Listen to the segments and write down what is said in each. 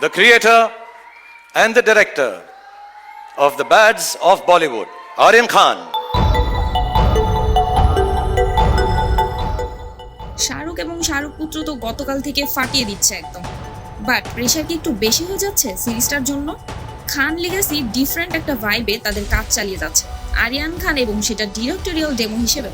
the creator and the director of the Bads of Bollywood, Aryan Khan. Shahrukh এবং শাহরুখ পুত্র তো গতকাল থেকে ফাটিয়ে দিচ্ছে একদম। বাট প্রেশার কি একটু বেশি হয়ে যাচ্ছে সিরিজটার জন্য? খান লিগাসি ডিফারেন্ট একটা ভাইবে তাদের কাজ চালিয়ে যাচ্ছে। আরিয়ান খান এবং সেটা ডিরেক্টোরিয়াল ডেমো হিসেবে।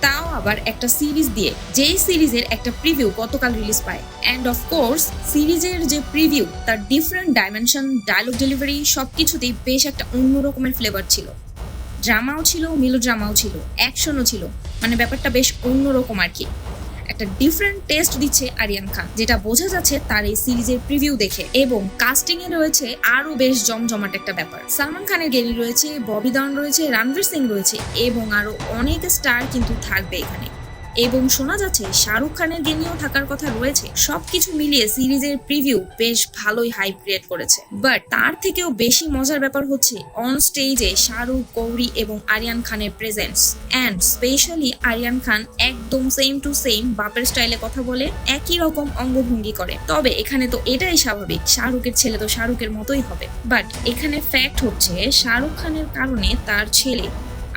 তাও আবার একটা সিরিজ দিয়ে, যেই সিরিজের একটা প্রিভিউ গতকাল রিলিজ পায়। অ্যান্ড অফ কোর্স সিরিজের যে প্রিভিউ তার ডিফারেন্ট ডাইমেনশন ডায়লগ ডেলিভারি সব কিছুতেই বেশ একটা অন্য রকমের ফ্লেভার ছিল। ড্রামাও ছিল মিলো ড্রামাও ছিল অ্যাকশনও ছিল। মানে ব্যাপারটা বেশ অন্যরকম আর কি। একটা ডিফারেন্ট টেস্ট দিচ্ছে আরিয়ান খান, যেটা বোঝা যাচ্ছে তার এই সিরিজের প্রিভিউ দেখে। এবং কাস্টিং এ রয়েছে আরও বেশ জমজমাট একটা ব্যাপার। সালমান খানের গেলি রয়েছে, ববি দান রয়েছে রণবীর সিং রয়েছে এবং আরও অনেক স্টার কিন্তু থাকবে এখানে। এবং শোনা যাচ্ছে শাহরুখ খানের গেনিও থাকার কথা রয়েছে। সবকিছু মিলিয়ে সিরিজের প্রিভিউ বেশ ভালোই হাইপ ক্রিয়েট করেছে। বাট তার থেকেও বেশি মজার ব্যাপার হচ্ছে অন স্টেজে শাহরুখ, গৌরী এবং আরিয়ান খানের presence and specially Aryan Khan একদম সেম টু সেম বাপের স্টাইলে কথা বলে, একই রকম অঙ্গভঙ্গি করে। তবে এখানে তো এটাই স্বাভাবিক, শাহরুখের ছেলে তো শাহরুখের মতোই হবে। বাট এখানে ফ্যাক্ট হচ্ছে শাহরুখ খানের কারণে তার ছেলে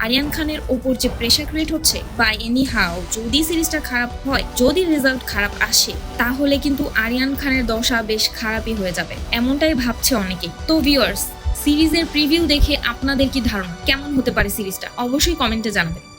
আরিয়ান খানের ওপর যে প্রেশার ক্রিয়েট হচ্ছে বা এনি হাও যদি সিরিজটা খারাপ হয়, যদি রেজাল্ট খারাপ আসে, তাহলে কিন্তু আরিয়ান খানের দশা বেশ খারাপই হয়ে যাবে। এমনটাই ভাবছে অনেকে। তো ভিউয়ার্স সিরিজের প্রিভিউ দেখে আপনাদের কি ধারণা? কেমন হতে পারে সিরিজটা? অবশ্যই কমেন্টে জানাবেন।